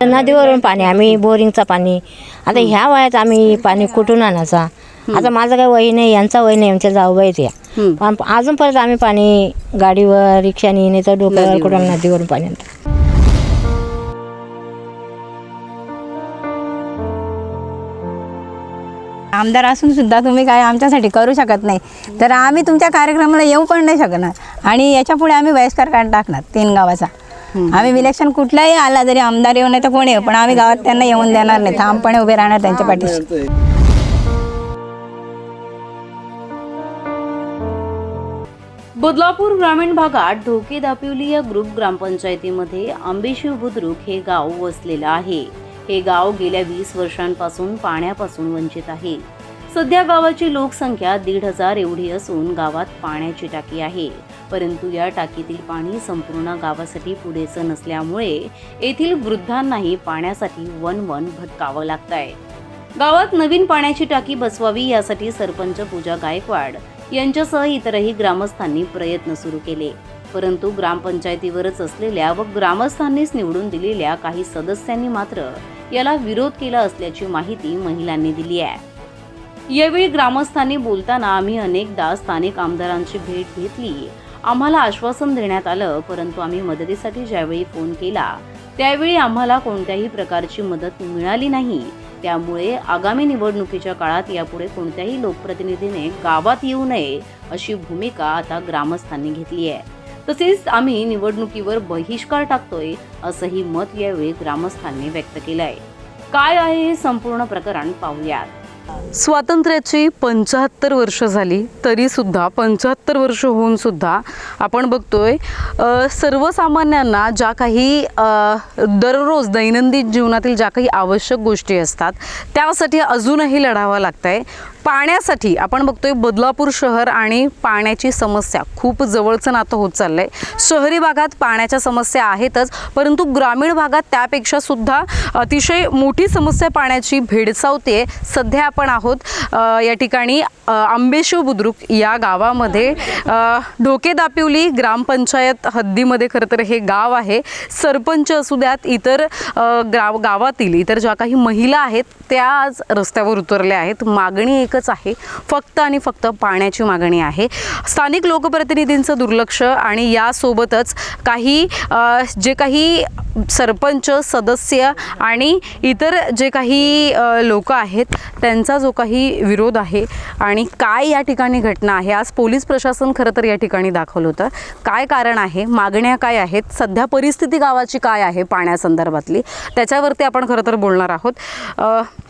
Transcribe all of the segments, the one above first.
नदीवरून पाणी आम्ही बोरिंगचं पाणी. आता ह्या वयात आम्ही पाणी कुठून आणायचा? आता माझं काही वय नाही यांचा वय नाही आमच्या जाऊबाईत या. हम्म. पण अजून परत आम्ही पाणी गाडीवर रिक्षाने नाही तर डोक्यावर नदीवरून. कुठून नदीवरून पाणी आणतो. आमदार असून सुद्धा तुम्ही काय आमच्यासाठी करू शकत नाही. तर आम्ही तुमच्या कार्यक्रमाला येऊ पण नाही शकणार. आणि याच्यापुढे आम्ही बहिष्कार काढून टाकणार तीन गावाचा. आम्ही इलेक्शन कुठलाही आला जरी आमदार येऊ नाही तर कोणी येऊ? पण आम्ही गावात त्यांना येऊन देणार नाही. ठामपणे उभे राहणार त्यांच्या पाठीशी. बदलापूर ग्रामीण भागात ढोके दापिवली या ग्रुप ग्रामपंचायतीमध्ये आंबेशिव बुद्रुक हे गाव वसलेलं आहे. हे गाव गेल्या वीस वर्षांपासून पाण्यापासून वंचित आहे. सध्या गावाची लोकसंख्या दीड हजार एवढी असून गावात पाण्याची टाकी आहे. परंतु या टाकीतील पाणी संपूर्ण गावासाठी पुरेसं नसल्यामुळे येथील वृद्धांनाही पाण्यासाठी वन वन भटकावं लागत आहे गावात नवीन पाण्याची टाकी बसवावी यासाठी सरपंच पूजा गायकवाड यांच्यासह इतरही ग्रामस्थांनी प्रयत्न सुरू केले. परंतु ग्रामपंचायतीवरच असलेल्या व ग्रामस्थांनीच निवडून दिलेल्या काही सदस्यांनी मात्र याला विरोध केला असल्याची माहिती महिलांनी दिली आहे. यावेळी ग्रामस्थांनी बोलताना आम्ही अनेकदा स्थानिक आमदारांची भेट घेतली. आम्हाला आश्वासन देण्यात आलं परंतु आम्ही मदतीसाठी ज्यावेळी फोन केला त्यावेळी आम्हाला कोणत्याही प्रकारची मदत मिळाली नाही. त्यामुळे आगामी निवडणुकीच्या काळात यापुढे कोणत्याही लोकप्रतिनिधीने गावात येऊ नये अशी भूमिका आता ग्रामस्थांनी घेतली आहे. तसेच आम्ही निवडणुकीवर बहिष्कार टाकतोय असंही मत यावेळी ग्रामस्थांनी व्यक्त केलं आहे काय आहे हे संपूर्ण प्रकरण पाहूयात. स्वातंत्र्याची पंचाहत्तर वर्ष झाली तरीसुद्धा पंचाहत्तर वर्ष होऊन सुद्धा आपण बघतोय सर्वसामान्यांना ज्या काही दररोज दैनंदिन जीवनातील ज्या काही आवश्यक गोष्टी असतात त्यासाठी अजूनही लढावं लागत आहे पाण्यासाठी आपण बघतोय बदलापूर शहर आणि पाण्याची समस्या. खूप जवळचं नातं होत चाललंय. शहरी भागात पाण्याच्या समस्या आहेतच परंतु ग्रामीण भागात त्यापेक्षा सुद्धा अतिशय मोठी समस्या पाण्याची भेडसावते सध्या आपण आहोत. या ठिकाणी आंबेशिव बुद्रुक या गावामध्ये ढोके दापिवली ग्रामपंचायत हद्दीमध्ये खरं तर हे गाव आहे. सरपंच असू द्यात इतर ग्राव गाव गावातील इतर ज्या काही महिला आहेत त्या आज रस्त्यावर उतरल्या आहेत. मागणी एक एकच आहे. फक्त आणि फक्त पाण्याची मागणी आहे. स्थानिक लोकप्रतिनिधींचं दुर्लक्ष आणि यासोबतच काही जे काही सरपंच सदस्य आणि इतर जे काही लोक आहेत त्यांचा जो काही विरोध आहे आणि काय या ठिकाणी घटना आहे आज पोलीस प्रशासन खरं तर या ठिकाणी दाखवलं होतं. काय कारण आहे मागण्या काय आहेत सध्या परिस्थिती गावाची काय आहे पाण्यासंदर्भातली त्याच्यावरती आपण खरं तर बोलणार आहोत.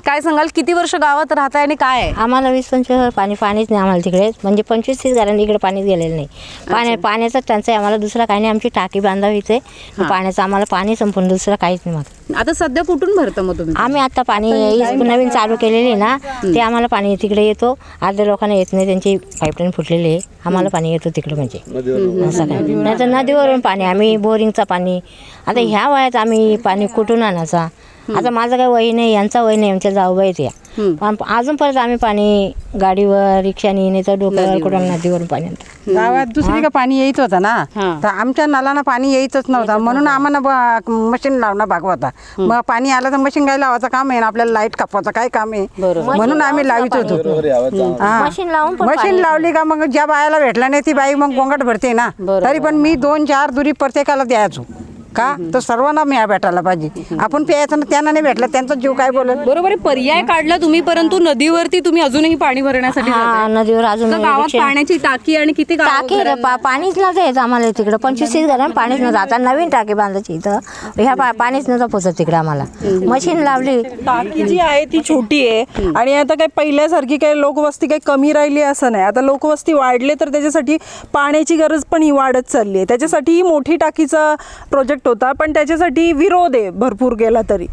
काय सांगाल किती वर्ष गावात राहताय आणि काय आहे? आम्हाला वीस पंचवीस पाणी पाणीच नाही आम्हाला तिकडे. म्हणजे पंचवीस तीस घरांनी इकडे पाणीच गेलेलं नाही. पाण्या पाण्याचा टंचाई आम्हाला दुसरा काही नाही. आमची टाकी बांधावीच आहे. पाण्याचं आम्हाला पाणी संपूर्ण दुसरं काहीच नाही मग आता सध्या कुठून भरतं मग तुम्ही? आम्ही आता पाणी नवीन चालू केलेली आहे ना ते आम्हाला पाणी तिकडे येतो. अर्ध्या लोकांना येत नाही त्यांची पाईपलाईन फुटलेली आहे. आम्हाला पाणी येतो तिकडे म्हणजे. असं काय. नाही तर नदीवरून पाणी आम्ही बोरिंगचं पाणी. आता ह्या वयात आम्ही पाणी कुठून आणायचा? आता माझं काही वय नाही यांचा वय नाही आमच्या या. हम्म. पण अजून परत आम्ही पाणी गाडीवर रिक्षाने नाही तर डोक्यावर कुठून नदीवरून पाणी आणतो. गावात दुसरी का पाणी येत होतं ना हा. तर आमच्या नलाना पाणी येतच नव्हतं. म्हणून आम्हाला मशीन लावणं भाग होता. मग पाणी आलं तर मशीन काय लावायचं काम आहे ना आपल्याला लाइट कापवायचं काय काम आहे. म्हणून आम्ही लावित होतो. हा. मशीन लावून पण मशीन लावली का मग ज्या बायाला भेटला नाही ती बाई मग गोंगाट भरते ना. तरी पण मी दोन चार दुरी प्रत्येकाला द्यायचो. का? तर सर्वांना मी भेटायला पाहिजे. आपण प्यायचं ना त्यांना नाही भेटलं त्यांचा जीव काय बोलत बरोबर आहे पर्याय काढला तुम्ही परंतु नदीवरती तुम्ही अजूनही पाणी भरण्यासाठी हा जाताय. नदीवर अजून तर गावात पाण्याची टाकी आणि किती गावं- टाकी रे पा पाणीच नव्हतं येत आम्हाला तिकडं. पंचवीस तीस घरांना पाणीच नव्हतं आता नवीन टाकी बांधायची इथं. ह्या पा पाणीच नव्हतं पोचत तिकडे आम्हाला. मशीन लावली. टाकी जी आहे ती छोटी आहे. आणि आता काही पहिल्यासारखी काही लोकवस्ती काही कमी राहिली असं नाही. आता लोकवस्ती वाढले तर त्याच्यासाठी पाण्याची गरज पण ही वाढत चालली आहे. त्याच्यासाठी ही मोठी टाकीचा प्रोजेक्ट होता पण त्याच्यासाठी विरोध आहे भरपूर गेला तरी.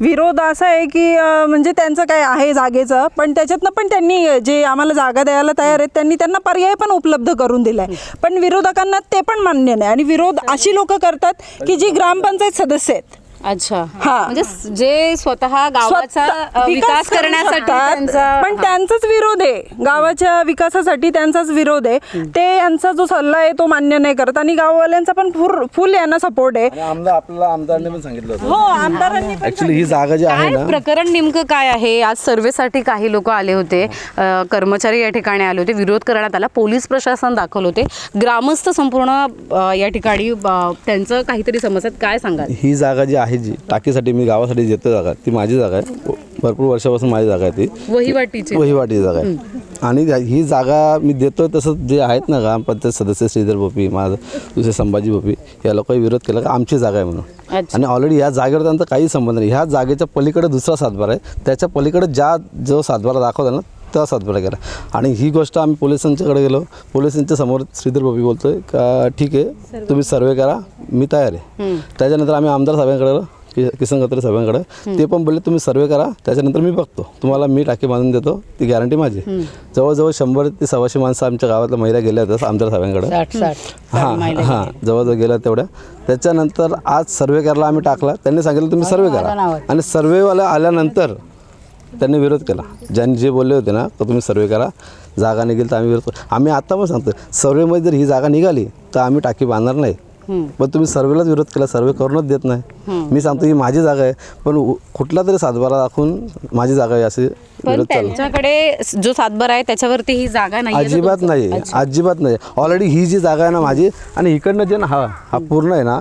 विरोध असा आहे की म्हणजे त्यांचं काय आहे जागेचं पण त्याच्यातनं पण त्यांनी जे आम्हाला जागा द्यायला तयार आहेत त्यांनी त्यांना पर्याय पण उपलब्ध करून दिलाय. पण विरोधकांना ते पण मान्य नाही. आणि विरोध अशी लोक करतात की जी ग्रामपंचायत सदस्य आहेत. अच्छा. हा. म्हणजे जे स्वतः गावाचा स्वतः अ, विकास करू करण्यासाठी शकतात, त्यांचा पण त्यांचाच विरोध आहे. गावाच्या विकासासाठी त्यांचाच विरोध आहे. ते यांचा जो सल्ला आहे तो मान्य नाही करत. आणि गाववाल्यांचा पण फुर फुल यांना सपोर्ट आहे. आणि आमदार आपल्याला आमदारांनी पण सांगितलं होतं. हो आमदारांनी ऍक्च्युली ही जागा जी आहे काय ना प्रकरण नेमकं काय आहे? आज सर्वेसाठी काही लोक आले होते. अ, कर्मचारी या ठिकाणी आले होते. विरोध करण्यात आला. पोलीस प्रशासन दाखल होते. ग्रामस्थ संपूर्ण अ, या ठिकाणी अ, त्यांचं काहीतरी समस्या आहेत. काय सांगाल? ही जागा जी आहे जी. टाकीसाठी मी गावासाठी देतो जागा ती माझी जागा आहे. भरपूर वर्षापासून माझी जागा आहे ती. वहिवाटीचे. वहिवाटी जागा आहे. आणि ही जागा मी देतो तसं जे आहेत ना ग्रामपंचायत सदस्य श्रीधर बोपी माझं दुसरे संभाजी बोपी या लोकांनी विरोध केला का? आमची जागा आहे म्हणून. आणि ऑलरेडी या जागेवर त्यांचा काही संबंध नाही. ह्या जागेच्या पलीकडे दुसरा सातबारा आहे. त्याच्या पलीकडे ज्या जो सातबारा दाखवता ना त्या सातबारा केला आणि ही गोष्ट आम्ही पोलिसांच्याकडे गेलो. पोलिसांच्या समोर श्रीधर बोपी बोलतोय का ठीक आहे तुम्ही सर्वे करा मी तयार आहे. त्याच्यानंतर आम्ही आमदार साहेबांकडे किसन गत्रे साहेबांकडे. ते पण बोलले तुम्ही सर्वे करा त्याच्यानंतर मी बघतो. तुम्हाला मी टाकी बांधून देतो ती गॅरंटी माझी जवळजवळ शंभर ते सव्वाशे माणसं आमच्या गावातल्या महिला गेल्या होत्या आमदार साहेबांकडे. हां हां जवळजवळ गेल्या तेवढ्या. त्याच्यानंतर आज सर्वे करायला आम्ही टाकला. त्यांनी सांगितलं तुम्ही सर्वे करा. आणि सर्वेवाला आल्यानंतर त्यांनी विरोध केला. ज्यांनी जे बोलले होते ना तर तुम्ही सर्वे करा. जागा निघेल तर आम्ही विरोध आम्ही आत्ता पण सांगतो सर्वेमध्ये जर ही जागा निघाली तर आम्ही टाकी बांधणार नाही. पण तुम्ही सर्वेलाच विरोध केला सर्वे करूनच देत नाही. मी सांगतो ही माझी जागा आहे पण कुठला तरी सातबारा दाखवून माझी जागा आहे असे पण त्यांच्याकडे जो सातबारा आहे त्याच्यावरती ही जागा नाही अजिबात नाही अजिबात नाही ऑलरेडी ही जी जागा आहे ना माझी आणि इकडनं जे ना हा हा पूर्ण आहे ना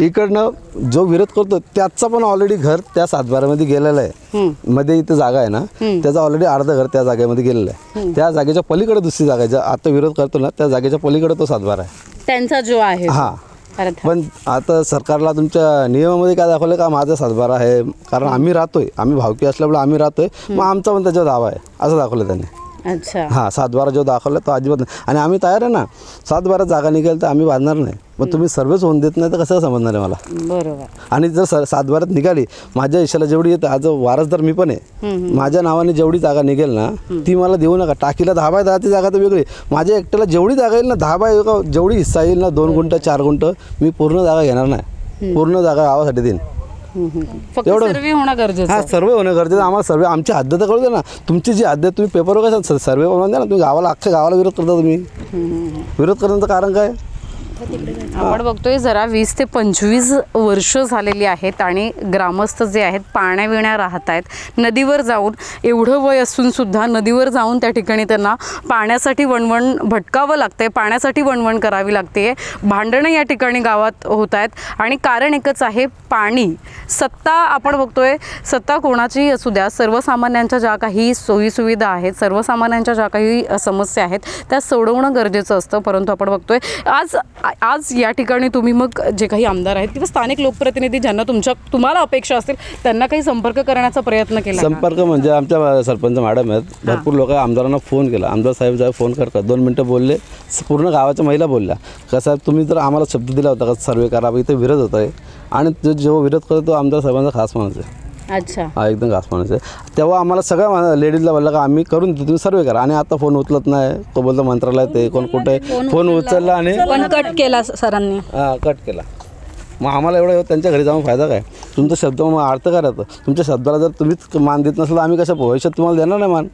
इकडनं जो विरोध करतो त्याचा पण ऑलरेडी घर त्या सातबारामध्ये गेलेलं आहे. मध्ये इथं जागा आहे ना त्याचं ऑलरेडी अर्ध घर त्या जागेमध्ये गेलेलं आहे. त्या जागेच्या पलीकडे दुसरी जागा आहे. आता विरोध करतो ना त्या जागेच्या पलीकडे तो सातबारा आहे. त्यांचा जो आहे. हा. पण आता सरकारला तुमच्या नियमामध्ये काय दाखवलं? का माझा सातबारा आहे? कारण आम्ही राहतोय. आम्ही भावकी असल्यामुळे आम्ही राहतोय. मग आमचा पण त्याच्यावर दावा आहे. असं दाखवलं त्यांनी. अच्छा. हां सातबारा जो दाखवला तो अजिबात नाही. आणि आम्ही तयार आहे ना सातबारा जागा निघेल तर आम्ही बांधणार नाही. मग तुम्ही सर्वच होऊन देत नाही तर कसं समजणार आहे मला? बरोबर. आणि जर स सातबारात निघाली माझ्या इशाला जेवढी येते आज वारसदार मी पण आहे. माझ्या नावाने जेवढी जागा निघेल ना ती मला देऊ नका. टाकीला दहा बाय दहाची जागा तर वेगळी. माझ्या एकट्याला जेवढी जागा येईल ना दहा बाय एका- जेवढी हिस्सा येईल ना दोन गुंठ चार गुंठ मी पूर्ण जागा घेणार नाही. पूर्ण जागा गावासाठी देईन. फक्त सर्वे होणं गरजेचं हा. सर्वे होणं गरजेचं. आम्हाला सर्वे आमची हद्द तर कळू द्या ना. तुमची जी हद्द तुम्ही पेपरवर कशा सर्वे बनवून द्या ना. तुम्ही गावाला अख्ख्या गावाला विरोध करता तुम्ही. विरोध करण्याचं कारण काय? आपण बघतोय जरा वीस ते पंचवीस वर्ष झालेली आहेत आणि ग्रामस्थ जे आहेत पाण्या विण्या राहत आहेत. नदीवर जाऊन एवढं वय असून सुद्धा नदीवर जाऊन त्या ठिकाणी त्यांना पाण्यासाठी वणवण भटकावं लागतंय पाण्यासाठी वणवण करावी लागते भांडणं या ठिकाणी गावात होत आहेत आणि कारण एकच आहे पाणी. सत्ता आपण बघतोय सत्ता कोणाचीही असू द्या सर्वसामान्यांच्या ज्या काही सोयीसुविधा आहेत सर्वसामान्यांच्या ज्या काही समस्या आहेत त्या सोडवणं गरजेचं असतं परंतु आपण बघतोय आज आज या ठिकाणी तुम्ही मग जे काही आमदार आहेत किंवा स्थानिक लोकप्रतिनिधी ज्यांना तुमच्या तुम्हाला अपेक्षा असतील त्यांना काही संपर्क करण्याचा प्रयत्न केला? संपर्क म्हणजे आमच्या सरपंच मॅडम आहेत. भरपूर लोक आमदारांना फोन केला. आमदार साहेब जेव्हा फोन करतात. दोन मिनटं बोलले. पूर्ण गावाच्या महिला बोलल्या. कसं तुम्ही जर आम्हाला शब्द दिला होता का सर्वे करा बा, इथे विरोध होत आहे आणि जो जो विरोध करतो तो आमदार साहेबांचा खास माणूस आहे. अच्छा. हा एकदम खास माणूस आहे. तेव्हा आम्हाला सगळ्या लेडीजला बोललं का आम्ही करून देतो तुम्ही सर्वे करा. आणि आता फोन उचलत नाही. तो बोलतो मंत्रालयात आहे कोण कुठे फोन उचलला आणि पण कट केला सरांनी. हा कट केला. मग आम्हाला एवढं त्यांच्या घरी जाऊन फायदा काय? तुमचा शब्द मग अर्थ राहतं तुमच्या शब्दाला जर तुम्हीच मान देत नसला आम्ही कशा भविष्यात तुम्हाला देणार नाही मान?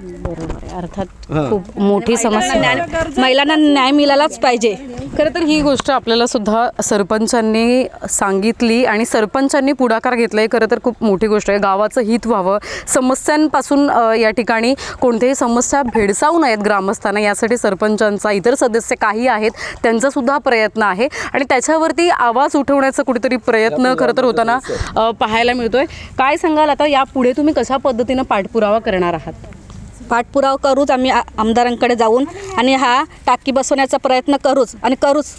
बरोबर आहे. अर्थात खूप मोठी समस्या आहे. महिलांना न्याय मिळालाच पाहिजे. खरं तर ही गोष्ट आपल्याला सुद्धा सरपंचांनी सांगितली आणि सरपंचांनी पुढाकार घेतला आहे खरं तर खूप मोठी गोष्ट आहे. गावाचं हित व्हावं. समस्यांपासून अ, या ठिकाणी कोणत्याही समस्या भेडसावू नयेत ग्रामस्थांना. यासाठी सरपंचांचा इतर सदस्य काही आहेत त्यांचा सुद्धा प्रयत्न आहे. आणि त्याच्यावरती आवाज उठवण्याचा कुठेतरी प्रयत्न खरं तर होताना अ, पाहायला मिळतोय. काय सांगाल आता? यापुढे तुम्ही कशा पद्धतीनं पाठपुरावा करणार आहात? पाठपुरावा करूच आम्ही आ- आमदारांकडे जाऊन आणि हा टाकी बसवण्याचा प्रयत्न करूच आणि करूच.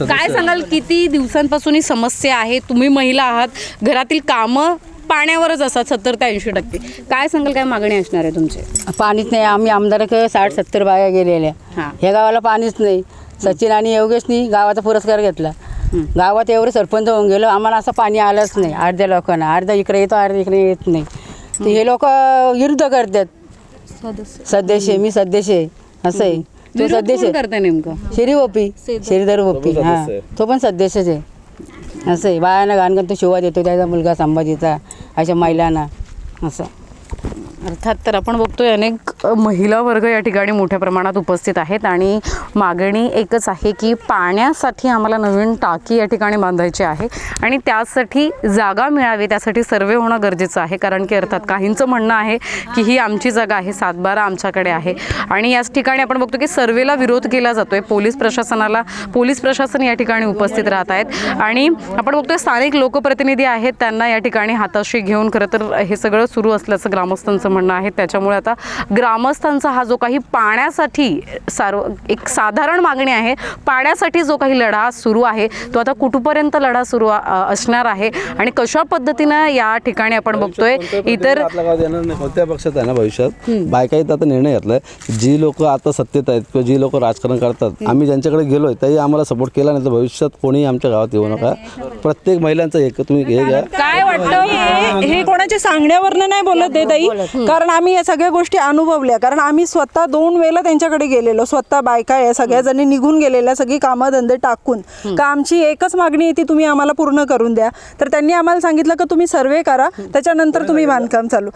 काय सांगाल किती दिवसांपासून ही समस्या आहे? तुम्ही महिला आहात घरातील कामं पाण्यावरच असतात सत्तर ते ऐंशी टक्के. काय सांगाल काय मागणी असणार आहे तुमचे? पाणीच नाही आम्ही आमदारकडे साठ सत्तर बाया गेलेल्या. हां. ह्या गावाला पाणीच नाही. सचिन आणि योगेशनी गावाचा पुरस्कार घेतला. गावात एवढे सरपंच होऊन गेलो आम्हाला असं पाणी आलंच नाही. अर्ध्या लोकांना अर्धा इकडे येतो अर्धा इकडे येत नाही. तर हे लोक विरुद्ध करतात. सदस्य. मी सदस्य आहे असं आहे. तो सदस्य कोण करते नेमकं? शेरी ओपी श्रीधर. ओपी तो हा. तो पण सदस्यच आहे. असं आहे. बायांना गाणगण तो शिवा देतो त्याचा मुलगा संभाजीचा अशा महिलांना असं. अर्थात तर आपण बघतोय अनेक महिला वर्ग या ठिकाणी मोठ्या प्रमाणात उपस्थित आहेत आणि मागणी एकच आहे की पाण्यासाठी आम्हाला नवीन टाकी या ठिकाणी बांधायची आहे आणि त्यासाठी जागा मिळावी त्यासाठी सर्वे होणं गरजेचं आहे. कारण की अर्थात काहींचं म्हणणं आहे की ही आमची जागा आहे सातबारा आमच्याकडे आहे. आणि याच ठिकाणी आपण बघतो की सर्वेला विरोध केला जातोय. पोलीस प्रशासनाला पोलीस प्रशासन या ठिकाणी उपस्थित राहत आहेत. आणि आपण बघतोय स्थानिक लोकप्रतिनिधी आहेत त्यांना या ठिकाणी हाताशी घेऊन खरं तर हे सगळं सुरू असल्याचं ग्रामस्थांचं म्हणणं आहे. त्याच्यामुळे आता ग्रामस्थांचा हा जो काही पाण्यासाठी सार्व एक साधारण मागणी आहे पाण्यासाठी जो काही लढा सुरू आहे तो आता कुठपर्यंत लढा सुरू असणार आहे आणि कशा पद्धतीनं या ठिकाणी आपण बघतोय? इतर कोणत्या पक्षात आहे ना भविष्यात? बायकाईत आता निर्णय घेतलाय. जी लोक आता सत्तेत आहेत किंवा जी लोक राजकारण करतात आम्ही ज्यांच्याकडे गेलोय त्याही आम्हाला सपोर्ट केला नाही तर भविष्यात कोणीही आमच्या गावात येऊ नका. प्रत्येक महिलांचं एक तुम्ही हे घ्या. काय वाटतं? हे हे कोणाच्या सांगण्यावरनं नाही बोलत आहे ताई. कारण आम्ही या सगळ्या गोष्टी अनुभवल्या कारण आम्ही स्वतः दोन वेळेला त्यांच्याकडे गेलेलो. स्वतः बायका या सगळ्या जणी निघून गेलेल्या सगळी कामं धंदे टाकून. का आमची एकच मागणी आहे ती तुम्ही आम्हाला पूर्ण करून द्या. तर त्यांनी आम्हाला सांगितलं की तुम्ही सर्वे करा. त्याच्यानंतर तुम्ही बांधकाम चालू.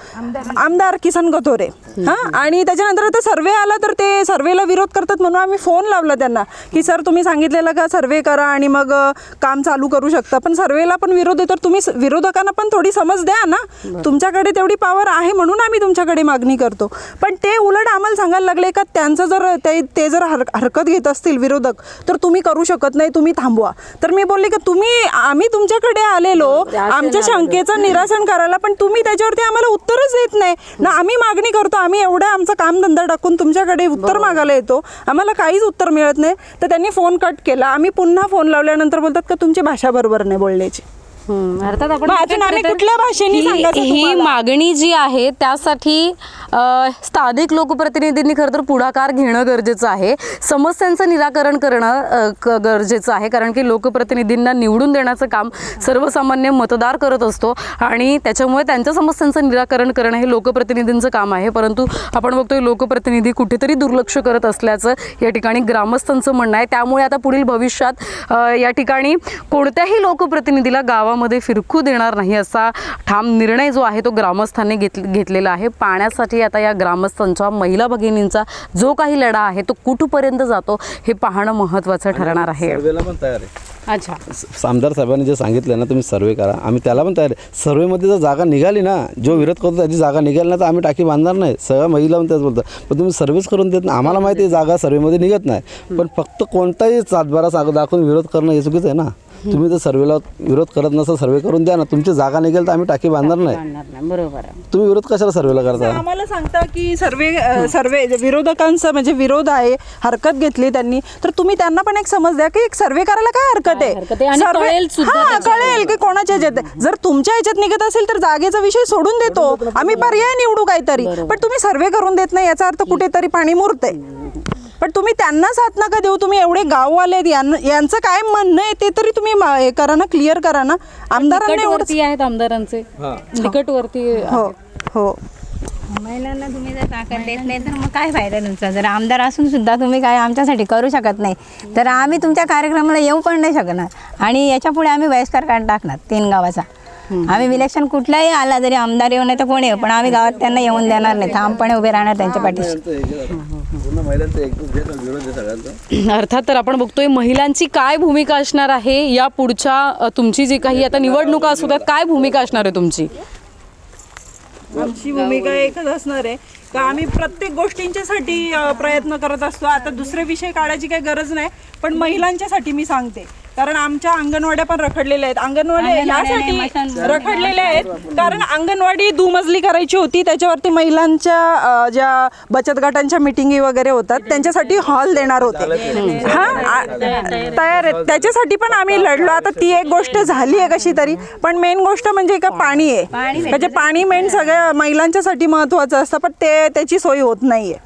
आमदार. किसन गथोरे हा? आणि त्याच्यानंतर आता सर्वे आला तर ते सर्वेला विरोध करतात म्हणून आम्ही फोन लावला त्यांना. की सर तुम्ही सांगितलेलं का सर्वे करा आणि मग काम चालू करू शकता. पण सर्वेला पण विरोध आहे. तर तुम्ही विरोधकांना पण थोडी समज द्या ना. तुमच्याकडे तेवढी पावर आहे म्हणून आम्ही तुमच्याकडे मागणी करतो. पण ते उलट आम्हाला सांगायला लागले का त्यांचं जर ते ते जर हर हरकत घेत असतील विरोधक तर तुम्ही करू शकत नाही तुम्ही थांबवा. तर मी बोलले की तुम्ही आम्ही तुमच्याकडे आलेलो आमच्या शंकेचं निरासन करायला पण तुम्ही त्याच्यावरती आम्हाला उत्तरच देत नाही. ना आम्ही मागणी करतो आम्ही एवढा आमचा कामधंदा टाकून तुमच्याकडे उत्तर मागायला येतो. आम्हाला काहीच उत्तर मिळत नाही. तर त्यांनी फोन कट केला. आम्ही पुन्हा फोन लावल्यानंतर बोलतात का तुमची भाषा बरोबर नाही बोलण्याची. अर्थात आपण मग अजून आम्ही कुठल्या भाषेने ही- सांगायचं ही तुम्हाला? मागणी जी आहे त्यासाठी अ, स्थानिक लोकप्रतिनिधींनी खरं तर पुढाकार घेणं गरजेचं आहे. समस्यांचं निराकरण करणं अ, क- गरजेचं आहे. कारण की लोकप्रतिनिधींना निवडून देण्याचं काम सर्वसामान्य मतदार करत असतो आणि त्याच्यामुळे त्यांच्या समस्यांचं निराकरण करणं हे लोकप्रतिनिधींचं काम आहे. परंतु आपण बघतोय लोकप्रतिनिधी कुठेतरी दुर्लक्ष करत असल्याचं या ठिकाणी ग्रामस्थांचं म्हणणं आहे. त्यामुळे आता पुढील भविष्यात अ, या ठिकाणी कोणत्याही लोकप्रतिनिधीला गावामध्ये फिरकू देणार नाही असा ठाम निर्णय जो आहे तो ग्रामस्थांनी घेत घेतलेला आहे. पाण्यासाठी आता या ग्रामस्थांच्या महिला भगिनींचा जो काही लढा आहे तो कुठपर्यंत जातो हे पाहणं महत्त्वाचं ठरणार आहे. अच्छा. आमदार साहेबांनी जे सांगितलं ना तुम्ही सर्वे करा. आम्ही त्याला पण तयार आहे. सर्वेमध्ये जर जागा निघाली ना जो विरोध करतो त्याची जागा निघाली ना तर आम्ही टाकी बांधणार नाही. सगळ्या महिला पण त्याच बोलतात. पण तुम्ही सर्व्हिस करून देत नाही. आम्हाला माहिती आहे जागा सर्वेमध्ये निघत नाही. पण फक्त कोणताही सातबारा साग दाखवून विरोध करणं हे चुकीचं आहे ना. तुम्ही जर सर्वेला विरोध करत नसाल सर्वे करून द्या ना. तुमची जागा निघेल तर आम्ही टाकी बांधणार नाही. बरोबर आहे. तुम्ही विरोध कशाला सर्वेला करता? आम्हाला सांगता की सर्वे अ, सर्वे विरोधकांचा म्हणजे विरोध आहे हरकत घेतली त्यांनी तर तुम्ही त्यांना पण एक समज द्या की एक सर्वे करायला काय हरकत हरकत आहे? आणि सर्वे- कळेल सुद्धा हा. कळेल की कोणाच्या ह्याच्यात आहे. जर तुमच्या ह्याच्यात निघत असेल तर जागेचा विषय सोडून देतो. आम्ही पर्याय निवडू काहीतरी. पण तुम्ही सर्वे करून देत नाही याचा अर्थ कुठेतरी पाणी मुरते पण तुम्ही त्यांना साथ नका देऊ तुम्ही एवढे गाववाले आहेत, यांचं काय म्हणणं आहे ते तरी तुम्ही मा- हे करा ना क्लिअर करा ना. आमदारांना एवढं आहेत आमदारांचे. तिकटवरती हो हो. महिलांना तुम्ही जर ताकद देत नाही तर मग काय फायदा तुमचा? जर आमदार असून सुद्धा तुम्ही काय आमच्यासाठी करू शकत नाही तर आम्ही तुमच्या कार्यक्रमाला येऊ पण नाही शकणार. आणि याच्यापुढे आम्ही बहिष्कार काढून टाकणार तीन गावाचा. आम्ही इलेक्शन कुठलाही आला जरी आमदार येऊ नाही तर कोणी येऊ? पण आम्ही गावात त्यांना येऊन देणार नाही ठामपणे उभे राहणार त्यांच्या पाठीशी. पूर्ण महिलांचा एक विरोध आहे सगळ्यांचा. अर्थात तर आपण बघतोय महिलांची काय भूमिका असणार आहे? या पुढच्या अ, तुमची जी काही आता निवडणुका असू द्यात काय भूमिका असणार आहे तुमची? आमची भूमिका एकच असणार आहे. का आम्ही प्रत्येक गोष्टींच्यासाठी अ, प्रयत्न करत असतो. आता दुसरे विषय काढायची काही गरज नाही पण महिलांच्यासाठी मी सांगते. कारण आमच्या अंगणवाड्या पण रखडलेल्या आहेत. अंगणवाड्या यासाठी रखडलेल्या आहेत. कारण अंगणवाडी दुमजली करायची होती त्याच्यावरती महिलांच्या ज्या बचत गटांच्या मिटिंगी वगैरे होतात त्यांच्यासाठी हॉल देणार होते. हा तयार आहेत. त्याच्यासाठी पण आम्ही लढलो. आता ती एक गोष्ट झाली आहे कशी तरी. पण मेन गोष्ट म्हणजे का पाणी आहे. म्हणजे पाणी मेन सगळ्या महिलांच्यासाठी महत्वाचं असतं पण ते त्याची सोय होत नाहीये.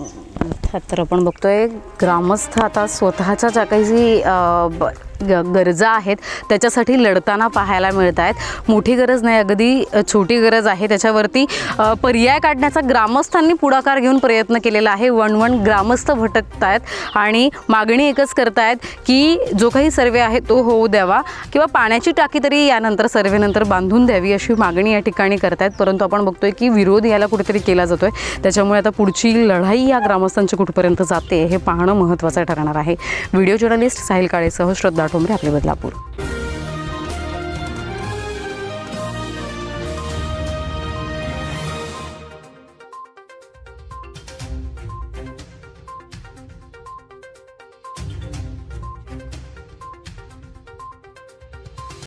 अर्थात तर आपण बघतोय ग्रामस्थ आता स्वतःच्या ज्या काही जी, ब- गरजा आहेत. त्याच्यासाठी लढताना पाहायला मिळत आहेत. मोठी गरज नाही अगदी छोटी गरज आहे. त्याच्यावरती पर्याय काढण्याचा ग्रामस्थांनी पुढाकार घेऊन प्रयत्न केलेला आहे. वणवण ग्रामस्थ भटकत आहेत आणि मागणी एकच करतायत की जो काही सर्वे आहे तो होऊ द्यावा किंवा पाण्याची टाकी तरी यानंतर सर्वेनंतर बांधून द्यावी अशी मागणी या ठिकाणी करतायत. परंतु आपण बघतोय की विरोध याला कुठेतरी केला जातोय. त्याच्यामुळे आता पुढची लढाई या ग्रामस्थांची कुठपर्यंत जाते हे पाहणं महत्त्वाचं ठरणार आहे. व्हिडिओ जर्नलिस्ट साहिल काळेसह श्रद्धा ठोंबरे आपले बदलापूर